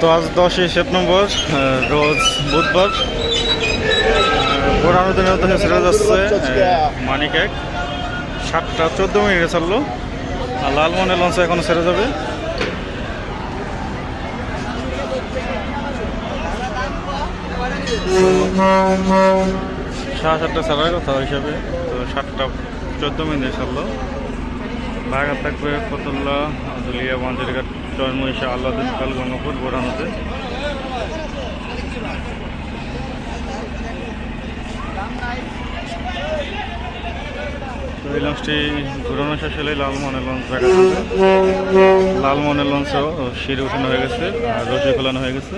তো আজ দশই সেপ্টেম্বর রোজ বুধবার। পুরানো দিনের উদ্দেশ্যে ছেড়ে যাচ্ছে মানিক এক সাতটা চোদ্দ মিনিটে চাললো। আর লালমনের লঞ্চ এখনও ছেড়ে যাবে। সাড়ে সাতটা ছাড়ার কথা হিসাবে, তো সাতটা চোদ্দ মিনিটে ছাড়লো বাঘা থাকবে ফতুল্লা আদুলিয়া বাঞ্জরিঘাট চরমহিষা আল্লাদিন কাল গঙ্গাপুর বোরানোতে তো এই লঞ্চটি ঘুরানো শেষ হলে লালমনের লঞ্চ দেখা যাচ্ছে লালমনের লঞ্চও সিঁড়ি উঠানো হয়ে গেছে আর রসি খোলানো হয়ে গেছে।